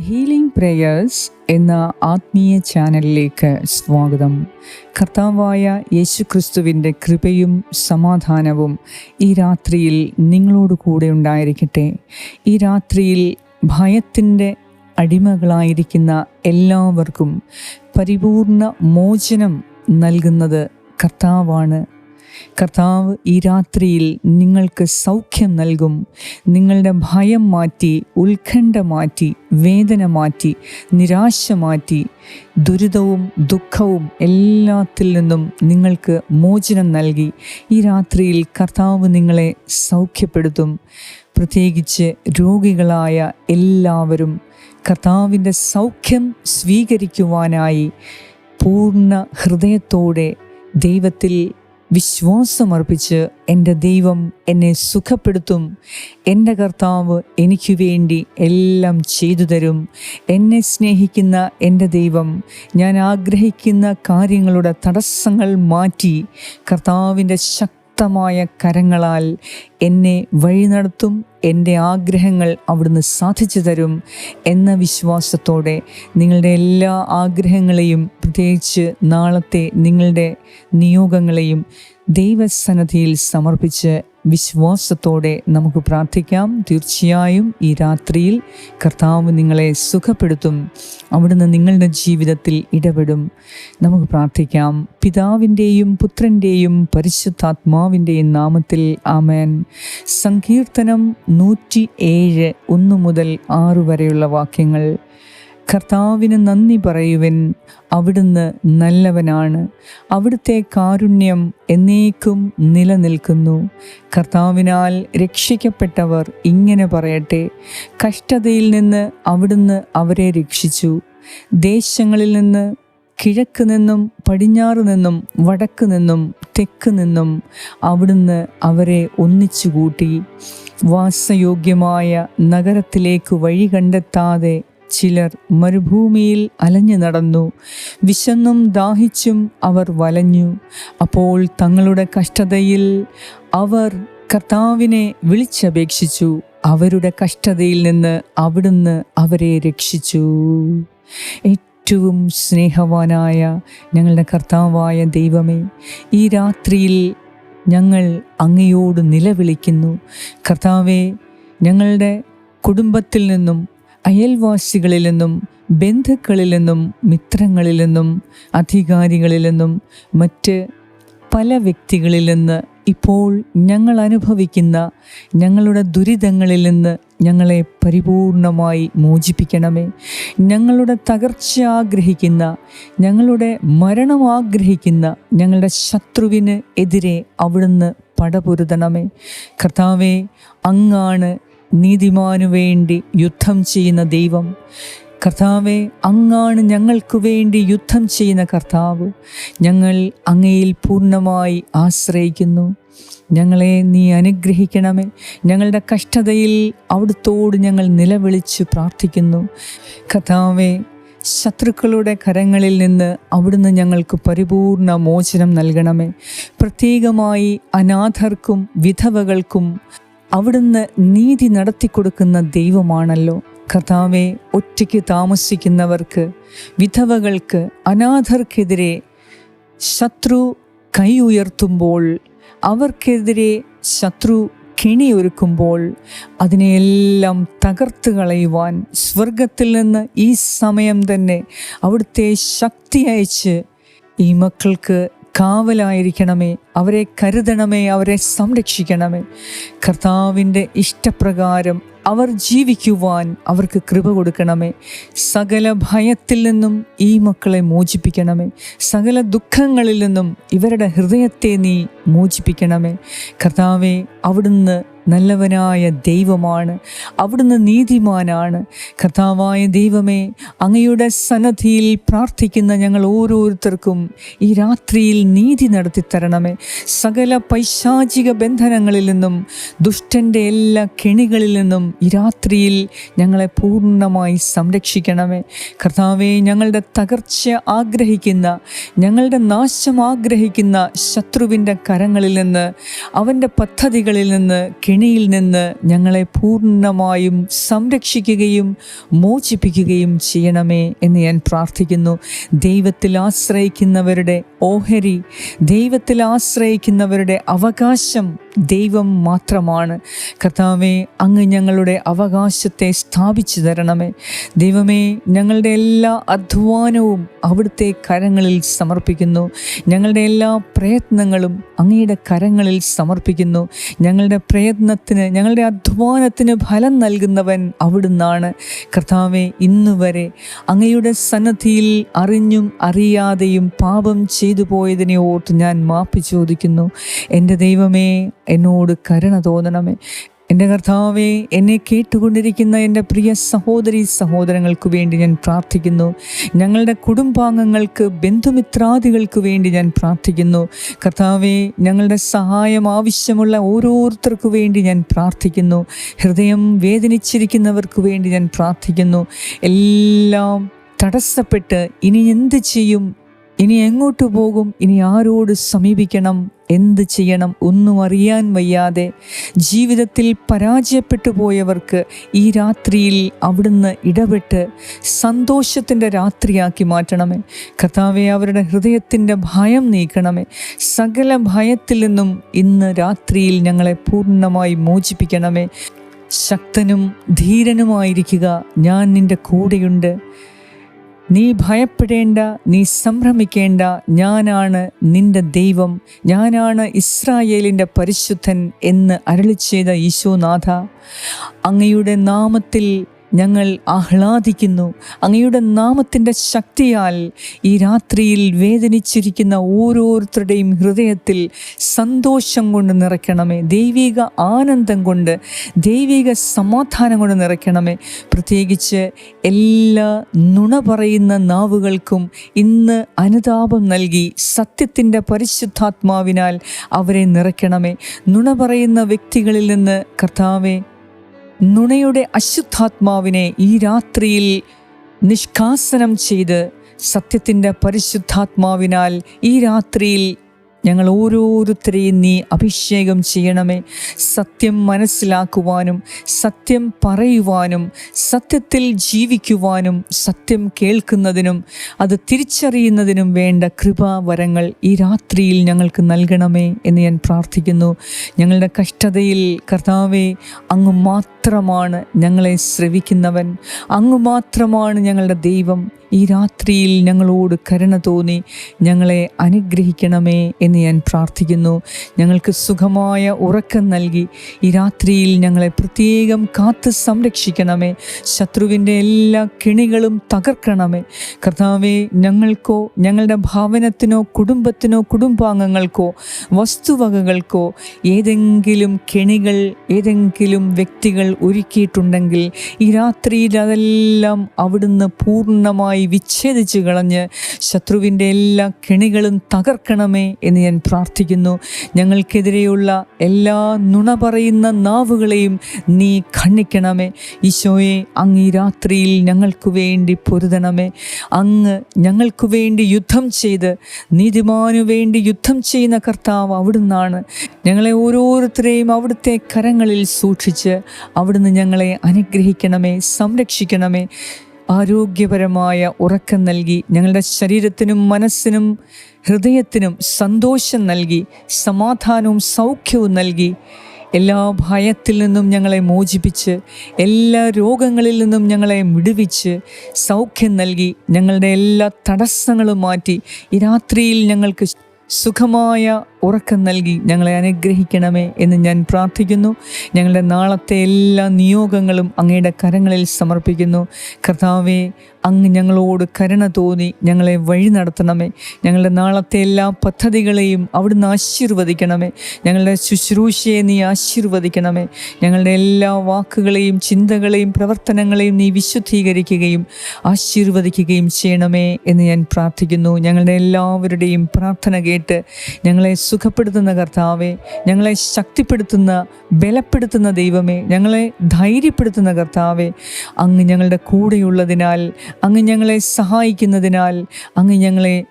Healing prayers എന്ന ആത്മീയ ചാനലിലേക്ക് സ്വാഗതം. കർത്താവായ യേശുക്രിസ്തുവിന്റെ കൃപയും സമാധാനവും ഈ രാത്രിയിൽ നിങ്ങളോട് കൂടെ ഉണ്ടായിരിക്കട്ടെ. ഈ രാത്രിയിൽ ഭയത്തിന്റെ അടിമകളായിരിക്കുന്ന എല്ലാവർക്കും പരിപൂർണ മോചനം നൽകുന്നത് കർത്താവാണ്. കർത്താവ് ഈ രാത്രിയിൽ നിങ്ങൾക്ക് സൗഖ്യം നൽകും. നിങ്ങളുടെ ഭയം മാറ്റി ഉത്കണ്ഠ മാറ്റി വേദന മാറ്റി നിരാശ മാറ്റി ദുരിതവും ദുഃഖവും എല്ലാത്തിൽ നിന്നും നിങ്ങൾക്ക് മോചനം നൽകി. ഈ രാത്രിയിൽ കർത്താവ് നിങ്ങളെ സൗഖ്യപ്പെടുത്തും. പ്രത്യേകിച്ച് രോഗികളായ എല്ലാവരും കർത്താവിന്റെ സൗഖ്യം സ്വീകരിക്കുവാനായി പൂർണ ഹൃദയത്തോടെ ദൈവത്തിൽ വിശ്വാസമർപ്പിച്ച് എന്റെ ദൈവം എന്നെ സുഖപ്പെടുത്തും. എന്റെ കർത്താവ് എനിക്ക് വേണ്ടി എല്ലാം ചെയ്തു തരും. എന്നെ സ്നേഹിക്കുന്ന എന്റെ ദൈവം ഞാൻ ആഗ്രഹിക്കുന്ന കാര്യങ്ങളുടെ തടസ്സങ്ങൾ മാറ്റി കർത്താവിന്റെ ശക്തമായ കരങ്ങളാൽ എന്നെ വഴി നടത്തും എന്റെ ആഗ്രഹങ്ങൾ അവിടുന്ന് സാധിച്ചു തരും എന്ന വിശ്വാസത്തോടെ നിങ്ങളുടെ എല്ലാ ആഗ്രഹങ്ങളെയും പ്രത്യേകിച്ച് നാളത്തെ നിങ്ങളുടെ നിയോഗങ്ങളെയും ദൈവസന്നദ്ധിയിൽ സമർപ്പിച്ച് വിശ്വാസത്തോടെ നമുക്ക് പ്രാർത്ഥിക്കാം. തീർച്ചയായും ഈ രാത്രിയിൽ കർത്താവ് നിങ്ങളെ സുഖപ്പെടുത്തും. അവിടുന്ന് നിങ്ങളുടെ ജീവിതത്തിൽ ഇടപെടും. നമുക്ക് പ്രാർത്ഥിക്കാം. പിതാവിന്റെയും പുത്രന്റെയും പരിശുദ്ധാത്മാവിന്റെയും നാമത്തിൽ ആമേൻ. സങ്കീർത്തനം നൂറ്റി ഏഴ് ഒന്ന് മുതൽ ആറ് വരെയുള്ള വാക്യങ്ങൾ. കർത്താവിന് നന്ദി പറയുവൻ. അവിടുന്ന് നല്ലവനാണ്. അവിടുത്തെ കാരുണ്യം എന്നേക്കും നിലനിൽക്കുന്നു. കർത്താവിനാൽ രക്ഷിക്കപ്പെട്ടവർ ഇങ്ങനെ പറയട്ടെ. കഷ്ടതയിൽ നിന്ന് അവിടുന്ന് അവരെ രക്ഷിച്ചു. ദേശങ്ങളിൽ നിന്ന് കിഴക്ക് നിന്നും പടിഞ്ഞാറ് നിന്നും വടക്ക് നിന്നും തെക്ക് നിന്നും അവിടുന്ന് അവരെ ഒന്നിച്ചു കൂട്ടി വാസയോഗ്യമായ നഗരത്തിലേക്ക് വഴി കണ്ടെത്താതെ ചിലർ മരുഭൂമിയിൽ അലഞ്ഞു നടന്നു. വിശന്നും ദാഹിച്ചും അവർ വലഞ്ഞു. അപ്പോൾ തങ്ങളുടെ കഷ്ടതയിൽ അവർ കർത്താവിനെ വിളിച്ചപേക്ഷിച്ചു. അവരുടെ കഷ്ടതയിൽ നിന്ന് അവിടുന്ന് അവരെ രക്ഷിച്ചു. ഏറ്റവും സ്നേഹവാനായ ഞങ്ങളുടെ കർത്താവായ ദൈവമേ ഈ രാത്രിയിൽ ഞങ്ങൾ അങ്ങയോട് നിലവിളിക്കുന്നു. കർത്താവെ ഞങ്ങളുടെ കുടുംബത്തിൽ നിന്നും അയൽവാസികളിൽ നിന്നും ബന്ധുക്കളിൽ നിന്നും മിത്രങ്ങളിൽ നിന്നും അധികാരികളിൽ നിന്നും മറ്റ് പല വ്യക്തികളിൽ നിന്ന് ഇപ്പോൾ ഞങ്ങൾ അനുഭവിക്കുന്ന ഞങ്ങളുടെ ദുരിതങ്ങളിൽ നിന്ന് ഞങ്ങളെ പരിപൂർണമായി മോചിപ്പിക്കണമേ. ഞങ്ങളുടെ തകർച്ച ആഗ്രഹിക്കുന്ന ഞങ്ങളുടെ മരണം ആഗ്രഹിക്കുന്ന ഞങ്ങളുടെ ശത്രുവിന് എതിരെ അവിടുന്ന് പടപൊരുതണമേ. കർത്താവെ അങ്ങാണ് നീതിമാനു വേണ്ടി യുദ്ധം ചെയ്യുന്ന ദൈവം. കർത്താവെ അങ്ങാണ് ഞങ്ങൾക്ക് വേണ്ടി യുദ്ധം ചെയ്യുന്ന കർത്താവ്. ഞങ്ങൾ അങ്ങയിൽ പൂർണമായി ആശ്രയിക്കുന്നു. ഞങ്ങളെ നീ അനുഗ്രഹിക്കണമേ. ഞങ്ങളുടെ കഷ്ടതയിൽ അവിടുത്തോട് ഞങ്ങൾ നിലവിളിച്ച് പ്രാർത്ഥിക്കുന്നു. കർത്താവെ ശത്രുക്കളുടെ കരങ്ങളിൽ നിന്ന് അവിടുന്ന് ഞങ്ങൾക്ക് പരിപൂർണ മോചനം നൽകണമേ. പ്രത്യേകമായി അനാഥർക്കും വിധവകൾക്കും അവിടുന്ന് നീതി നടത്തിക്കൊടുക്കുന്ന ദൈവമാണല്ലോ. കഥാവെ ഒറ്റയ്ക്ക് താമസിക്കുന്നവർക്ക് വിധവകൾക്ക് അനാഥർക്കെതിരെ ശത്രു കൈ ഉയർത്തുമ്പോൾ അവർക്കെതിരെ ശത്രു കെണിയൊരുക്കുമ്പോൾ അതിനെയെല്ലാം തകർത്ത് കളയുവാൻ സ്വർഗത്തിൽ നിന്ന് ഈ സമയം തന്നെ അവിടുത്തെ ശക്തി അയച്ച് ഈ മക്കൾക്ക് കാവലായിരിക്കണമേ അവരെ കരുതണമേ അവരെ സംരക്ഷിക്കണമേ. കർത്താവിന്റെ ഇഷ്ടപ്രകാരം അവർ ജീവിക്കുവാൻ അവർക്ക് കൃപ കൊടുക്കണമേ. സകല ഭയത്തിൽ നിന്നും ഈ മക്കളെ മോചിപ്പിക്കണമേ. സകല ദുഃഖങ്ങളിൽ നിന്നും ഇവരുടെ ഹൃദയത്തെ നീ മോചിപ്പിക്കണമേ. കർത്താവെ അവിടുന്ന് നല്ലവനായ ദൈവമാണ്. അവിടുന്ന് നീതിമാനാണ്. കർത്താവായ ദൈവമേ അങ്ങയുടെ സന്നദ്ധിയിൽ പ്രാർത്ഥിക്കുന്ന ഞങ്ങൾ ഓരോരുത്തർക്കും ഈ രാത്രിയിൽ നീതി നടത്തി തരണമേ സകല പൈശാചിക ബന്ധനങ്ങളിൽ നിന്നും ദുഷ്ടന്റെ എല്ലാ കെണികളിൽ നിന്നും ഈ രാത്രിയിൽ ഞങ്ങളെ പൂർണമായി സംരക്ഷിക്കണമേ. കർത്താവെ ഞങ്ങളുടെ തകർച്ച ആഗ്രഹിക്കുന്ന ഞങ്ങളുടെ നാശം ആഗ്രഹിക്കുന്ന ശത്രുവിന്റെ കരങ്ങളിൽ നിന്ന് അവന്റെ പദ്ധതികളിൽ നിന്ന് കെണിയിൽ നിന്ന് ഞങ്ങളെ പൂർണമായും സംരക്ഷിക്കുകയും മോചിപ്പിക്കുകയും ചെയ്യണമേ എന്ന് ഞാൻ പ്രാർത്ഥിക്കുന്നു. ദൈവത്തിൽ ആശ്രയിക്കുന്നവരുടെ ഓഹരി ദൈവത്തിൽ ആശ്രയിക്കുന്നവരുടെ അവകാശം ദൈവം മാത്രമാണ്. കർത്താവെ അങ്ങ് ഞങ്ങളുടെ അവകാശത്തെ സ്ഥാപിച്ചു തരണമേ. ദൈവമേ ഞങ്ങളുടെ എല്ലാ അധ്വാനവും അവിടുത്തെ കരങ്ങളിൽ സമർപ്പിക്കുന്നു. ഞങ്ങളുടെ എല്ലാ പ്രയത്നങ്ങളും അങ്ങയുടെ കരങ്ങളിൽ സമർപ്പിക്കുന്നു. ഞങ്ങളുടെ പ്രയത്നത്തിന് ഞങ്ങളുടെ അധ്വാനത്തിന് ഫലം നൽകുന്നവൻ അവിടുന്നാണ്. കർത്താവെ ഇന്ന് വരെ അങ്ങയുടെ സന്നദ്ധിയിൽ അറിഞ്ഞും അറിയാതെയും പാപം ചെയ്തു പോയതിനെ ഓർത്ത് ഞാൻ മാപ്പി ചോദിക്കുന്നു. എന്റെ ദൈവമേ എന്നോട് കരുണ തോന്നണമേ. എന്റെ കർത്താവെ എന്നെ കേട്ടുകൊണ്ടിരിക്കുന്ന എന്റെ പ്രിയ സഹോദരി സഹോദരങ്ങൾക്ക് വേണ്ടി ഞാൻ പ്രാർത്ഥിക്കുന്നു. ഞങ്ങളുടെ കുടുംബാംഗങ്ങൾക്ക് ബന്ധുമിത്രാദികൾക്ക് വേണ്ടി ഞാൻ പ്രാർത്ഥിക്കുന്നു. കർത്താവെ ഞങ്ങളുടെ സഹായം ആവശ്യമുള്ള ഓരോരുത്തർക്കു വേണ്ടി ഞാൻ പ്രാർത്ഥിക്കുന്നു. ഹൃദയം വേദനിച്ചിരിക്കുന്നവർക്ക് വേണ്ടി ഞാൻ പ്രാർത്ഥിക്കുന്നു. എല്ലാം തടസ്സപ്പെട്ട് ഇനി എന്ത് ചെയ്യും? ഇനി എങ്ങോട്ട് പോകും? ഇനി ആരോട് സമീപിക്കണം? എന്ത് ചെയ്യണം ഒന്നും അറിയാൻ വയ്യാതെ ജീവിതത്തിൽ പരാജയപ്പെട്ടു പോയവർക്ക് ഈ രാത്രിയിൽ അവിടുന്ന് ഇടപെട്ട് സന്തോഷത്തിന്റെ രാത്രിയാക്കി മാറ്റണമേ. കർത്താവെ അവരുടെ ഹൃദയത്തിന്റെ ഭയം നീക്കണമേ. സകല ഭയത്തിൽ നിന്നും ഇന്ന് രാത്രിയിൽ ഞങ്ങളെ പൂർണമായി മോചിപ്പിക്കണമേ. ശക്തനും ധീരനുമായിരിക്കുക ഞാൻ നിന്റെ കൂടെയുണ്ട്. നീ ഭയപ്പെടേണ്ട നീ സംഭ്രമിക്കേണ്ട. ഞാനാണ് നിന്റെ ദൈവം. ഞാനാണ് ഇസ്രായേലിന്റെ പരിശുദ്ധൻ എന്ന് അരളി ഈശോനാഥ അങ്ങയുടെ നാമത്തിൽ ഞങ്ങൾ ആഹ്ലാദിക്കുന്നു. അങ്ങയുടെ നാമത്തിന്റെ ശക്തിയാൽ ഈ രാത്രിയിൽ വേദനിച്ചിരിക്കുന്ന ഓരോരുത്തരുടെയും ഹൃദയത്തിൽ സന്തോഷം കൊണ്ട് നിറയ്ക്കണമേ. ദൈവിക ആനന്ദം കൊണ്ട് ദൈവിക സമാധാനം കൊണ്ട് നിറയ്ക്കണമേ. പ്രത്യേകിച്ച് എല്ലാ നുണ പറയുന്ന നാവുകൾക്കും ഇന്ന് അനുതാപം നൽകി സത്യത്തിന്റെ പരിശുദ്ധാത്മാവിനാൽ അവരെ നിറയ്ക്കണമേ. നുണ പറയുന്ന വ്യക്തികളിൽ നിന്ന് കർത്താവെ നുണയുടെ അശുദ്ധാത്മാവിനെ ഈ രാത്രിയിൽ നിഷ്കാസനം ചെയ്ത് സത്യത്തിന്റെ പരിശുദ്ധാത്മാവിനാൽ ഈ രാത്രിയിൽ ഞങ്ങൾ ഓരോരുത്തരെയും നീ അഭിഷേകം ചെയ്യണമേ. സത്യം മനസ്സിലാക്കുവാനും സത്യം പറയുവാനും സത്യത്തിൽ ജീവിക്കുവാനും സത്യം കേൾക്കുന്നതിനും അത് തിരിച്ചറിയുന്നതിനും വേണ്ട കൃപാവരങ്ങൾ ഈ രാത്രിയിൽ ഞങ്ങൾക്ക് നൽകണമേ എന്ന് ഞാൻ പ്രാർത്ഥിക്കുന്നു. ഞങ്ങളുടെ കഷ്ടതയിൽ കർത്താവെ അങ്ങ് മാത്രമാണ് ഞങ്ങളെ ശ്രവിക്കുന്നവൻ. അങ്ങ് മാത്രമാണ് ഞങ്ങളുടെ ദൈവം. ഈ രാത്രിയിൽ ഞങ്ങളോട് കരുണ തോന്നി. ഞങ്ങളെ അനുഗ്രഹിക്കണമേ എന്ന് ഞാൻ പ്രാർത്ഥിക്കുന്നു. ഞങ്ങൾക്ക് സുഖമായ ഉറക്കം നൽകി. ഈ രാത്രിയിൽ ഞങ്ങളെ പ്രത്യേകം കാത്ത് സംരക്ഷിക്കണമേ. ശത്രുവിന്റെ എല്ലാ കിണികളും തകർക്കണമേ. കർത്താവെ ഞങ്ങൾക്കോ ഞങ്ങളുടെ ഭാവനത്തിനോ കുടുംബത്തിനോ കുടുംബാംഗങ്ങൾക്കോ വസ്തുവകകൾക്കോ ഏതെങ്കിലും കെണികൾ ഏതെങ്കിലും വ്യക്തികൾ ഒരുക്കിയിട്ടുണ്ടെങ്കിൽ ഈ രാത്രിയിൽ അതെല്ലാം അവിടുന്ന് പൂർണമായി വിച്ഛേദിച്ച് കളഞ്ഞ് ശത്രുവിന്റെ എല്ലാ കെണികളും തകർക്കണമേ എന്ന് ഞാൻ പ്രാർത്ഥിക്കുന്നു. ഞങ്ങൾക്കെതിരെയുള്ള എല്ലാ നുണ പറയുന്ന നാവുകളെയും നീ ഖണ്ഡിക്കണമേ. ഈശോയെ അങ്ങ് ഈ രാത്രിയിൽ ഞങ്ങൾക്ക് വേണ്ടി പൊരുതണമേ. അങ്ങ് ഞങ്ങൾക്ക് വേണ്ടി യുദ്ധം ചെയ്ത് നീതിമാനു വേണ്ടി യുദ്ധം ചെയ്യുന്ന കർത്താവ് അവിടുന്നാണ്. ഞങ്ങളെ ഓരോരുത്തരെയും അവിടുത്തെ കരങ്ങളിൽ സൂക്ഷിച്ച് അവിടുന്ന് ഞങ്ങളെ അനുഗ്രഹിക്കണമേ സംരക്ഷിക്കണമേ. ആരോഗ്യപരമായ ഉറക്കം നൽകി ഞങ്ങളുടെ ശരീരത്തിനും മനസ്സിനും ഹൃദയത്തിനും സന്തോഷം നൽകി സമാധാനവും സൗഖ്യവും നൽകി. എല്ലാ ഭയത്തിൽ നിന്നും ഞങ്ങളെ മോചിപ്പിച്ച് എല്ലാ രോഗങ്ങളിൽ നിന്നും ഞങ്ങളെ വിടുവിച്ച് സൗഖ്യം നൽകി ഞങ്ങളുടെ എല്ലാ തടസ്സങ്ങളും മാറ്റി ഈ രാത്രിയിൽ ഞങ്ങൾക്ക് സുഖമായ ഉറക്കം നൽകി ഞങ്ങളെ അനുഗ്രഹിക്കണമേ എന്ന് ഞാൻ പ്രാർത്ഥിക്കുന്നു. ഞങ്ങളുടെ നാളത്തെ എല്ലാ നിയോഗങ്ങളും അങ്ങയുടെ കരങ്ങളിൽ സമർപ്പിക്കുന്നു. കർത്താവെ അങ്ങ് ഞങ്ങളോട് കരുണ തോന്നി ഞങ്ങളെ വഴി നടത്തണമേ. ഞങ്ങളുടെ നാളത്തെ എല്ലാ പദ്ധതികളെയും അവിടുന്ന് ആശീർവദിക്കണമേ. ഞങ്ങളുടെ ശുശ്രൂഷയെ നീ ആശീർവദിക്കണമേ. ഞങ്ങളുടെ എല്ലാ വാക്കുകളെയും ചിന്തകളെയും പ്രവർത്തനങ്ങളെയും നീ വിശുദ്ധീകരിക്കുകയും ആശീർവദിക്കുകയും ചെയ്യണമേ എന്ന് ഞാൻ പ്രാർത്ഥിക്കുന്നു. ഞങ്ങളുടെ എല്ലാവരുടെയും പ്രാർത്ഥന കേട്ട് ഞങ്ങളെ സുഖപ്പെടുത്തുന്ന കർത്താവെ ഞങ്ങളെ ശക്തിപ്പെടുത്തുന്ന ബലപ്പെടുത്തുന്ന ദൈവമേ ഞങ്ങളെ ധൈര്യപ്പെടുത്തുന്ന കർത്താവെ അങ്ങ് ഞങ്ങളുടെ കൂടെയുള്ളതിനാൽ അങ്ങ് ഞങ്ങളെ സഹായിക്കുന്നതിനാൽ അങ്ങ് ഞങ്ങളെ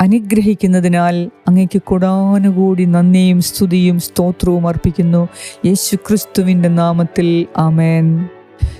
അനുഗ്രഹിക്കുന്നതിനാൽ അങ്ങയ്ക്ക് കൊടാനുകൂടി നന്ദിയും സ്തുതിയും സ്തോത്രവും അർപ്പിക്കുന്നു. യേശു ക്രിസ്തുവിന്റെ നാമത്തിൽ ആമേൻ.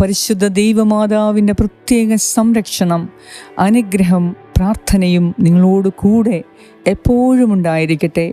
പരിശുദ്ധ ദൈവമാതാവിന്റെ പ്രത്യേക സംരക്ഷണം അനുഗ്രഹം പ്രാർത്ഥനയും നിങ്ങളോട് കൂടെ എപ്പോഴും ഉണ്ടായിരിക്കട്ടെ.